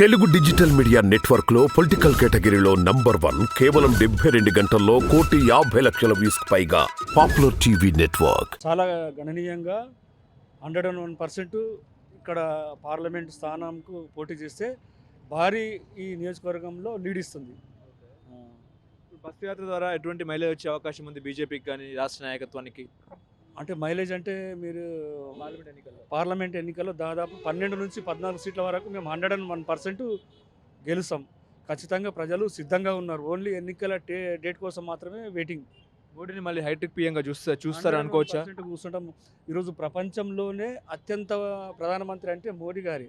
Telugu digital media నెట్వర్క్లో political కేటగిరీలో number one కేవలం డెబ్బై రెండు గంటల్లో కోటి యాభై లక్షల వ్యూస్ పైగా పాపులర్ టీవీ నెట్వర్క్. చాలా గణనీయంగా హండ్రెడ్ అండ్ వన్ పర్సెంట్ ఇక్కడ పార్లమెంట్ స్థానంకు పోటీ చేస్తే భారీ ఈ నియోజకవర్గంలో లీడ్ ఇస్తుంది. బస్సు యాత్ర ద్వారా ఎటువంటి మైలేజ్ వచ్చే అవకాశం ఉంది? బీజేపీకి కానీ రాష్ట్ర నాయకత్వానికి? అంటే మైలేజ్ అంటే మీరు పార్లమెంట్ ఎన్నికల్లో. పార్లమెంట్ ఎన్నికల్లో దాదాపు పన్నెండు నుంచి పద్నాలుగు సీట్ల వరకు మేము హండ్రెడ్ అండ్ వన్ పర్సెంట్ గెలుస్తాం. ఖచ్చితంగా ప్రజలు సిద్ధంగా ఉన్నారు. ఓన్లీ ఎన్నికల డేట్ కోసం మాత్రమే వెయిటింగ్. మోడీని మళ్ళీ హైటెక్ పీఎంగా చూస్తా చూస్తారు అనుకోవచ్చా? 100% కూర్చుంటాం. ఈరోజు ప్రపంచంలోనే అత్యంత ప్రధానమంత్రి అంటే మోడీ గారి.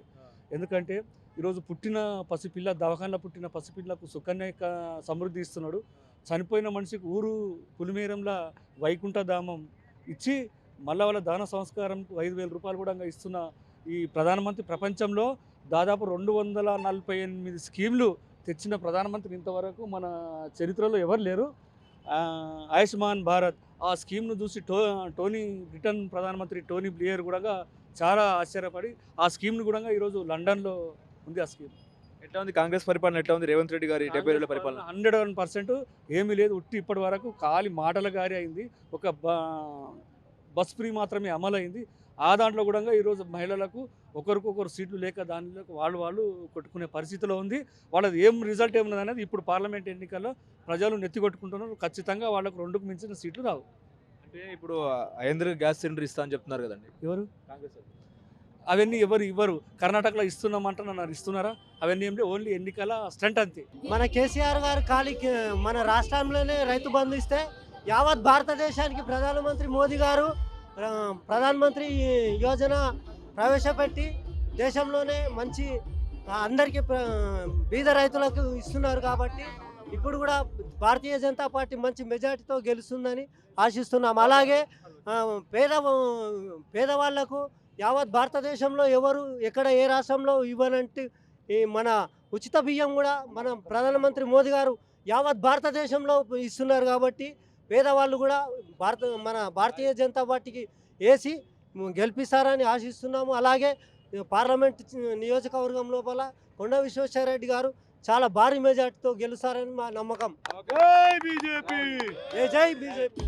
ఎందుకంటే ఈరోజు పుట్టిన పసిపిల్ల దవాఖానలో పుట్టిన పసిపిల్లకు సుకన్య సమృద్ధి ఇస్తున్నాడు. చనిపోయిన మనిషికి ఊరు పులిమేరంలా వైకుంఠ ధామం ఇచ్చి మళ్ళా వాళ్ళ దాన సంస్కారం ఐదు వేల రూపాయలు కూడా ఇస్తున్న ఈ ప్రధానమంత్రి ప్రపంచంలో దాదాపు రెండు వందల నలభై ఎనిమిది స్కీమ్లు తెచ్చిన ప్రధానమంత్రి ఇంతవరకు మన చరిత్రలో ఎవరు లేరు. ఆయుష్మాన్ భారత్ ఆ స్కీమ్ను చూసి టో టోనీ బ్రిటన్ ప్రధానమంత్రి టోనీ బ్లియర్ కూడా చాలా ఆశ్చర్యపడి ఆ స్కీమ్ను కూడా ఈరోజు లండన్లో ఉంది ఆ స్కీమ్. ఎట్లా ఉంది కాంగ్రెస్ పరిపాలన ఎట్లా ఉంది రేవంత్ రెడ్డి గారి డెబ్బై ఏళ్ళ పరిపాలన? హండ్రెడ్ వన్ పర్సెంట్ ఏమీ లేదు. ఉట్టి ఇప్పటి వరకు ఖాళీ మాటల గారి అయింది. ఒక బస్ ఫ్రీ మాత్రమే అమలు అయింది ఆ దాంట్లో కూడా ఈరోజు మహిళలకు ఒకరికొకరు సీట్లు లేక దానిలో వాళ్ళు వాళ్ళు కొట్టుకునే పరిస్థితిలో ఉంది. వాళ్ళది ఏం రిజల్ట్ ఏమున్నది అనేది ఇప్పుడు పార్లమెంట్ ఎన్నికల్లో ప్రజలు నెత్తి కొట్టుకుంటున్నారు ఖచ్చితంగా వాళ్ళకు రెండుకు మించిన సీట్లు రావు. అంటే ఇప్పుడు ఐదు గ్యాస్ సిలిండర్ ఇస్తా అని చెప్తున్నారు కదండి. ఎవరు? కాంగ్రెస్. అవన్నీ ఎవరు ఇవ్వరు. కర్ణాటకలో ఇస్తున్నామంటున్నారు ఇస్తున్నారా అవన్నీ ఏం ఓన్లీ ఎన్నికల స్టంట్ అంతే. మన కేసీఆర్ గారు ఖాళీ మన రాష్ట్రంలోనే రైతు బంధు ఇస్తే యావత్ భారతదేశానికి ప్రధానమంత్రి మోదీ గారు ప్రధానమంత్రి యోజన ప్రవేశపెట్టి దేశంలోనే మంచి అందరికీ బీద రైతులకు ఇస్తున్నారు కాబట్టి ఇప్పుడు కూడా భారతీయ జనతా పార్టీ మంచి మెజార్టీతో గెలుస్తుందని ఆశిస్తున్నాం. అలాగే పేద పేదవాళ్ళకు యావత్ భారతదేశంలో ఎవరు ఎక్కడ ఏ రాష్ట్రంలో ఇవ్వనంటే ఈ మన ఉచిత బియ్యం కూడా మన ప్రధానమంత్రి మోదీ గారు యావత్ భారతదేశంలో ఇస్తున్నారు కాబట్టి పేదవాళ్ళు కూడా భారత మన భారతీయ జనతా పార్టీకి వేసి గెలిపిస్తారని ఆశిస్తున్నాము. అలాగే పార్లమెంట్ నియోజకవర్గం లోపల కొండ విశ్వేశ్వరరెడ్డి గారు చాలా భారీ మెజార్టీతో గెలుస్తారని మా నమ్మకం. జై బీజేపీ! ఏ జై బీజేపీ!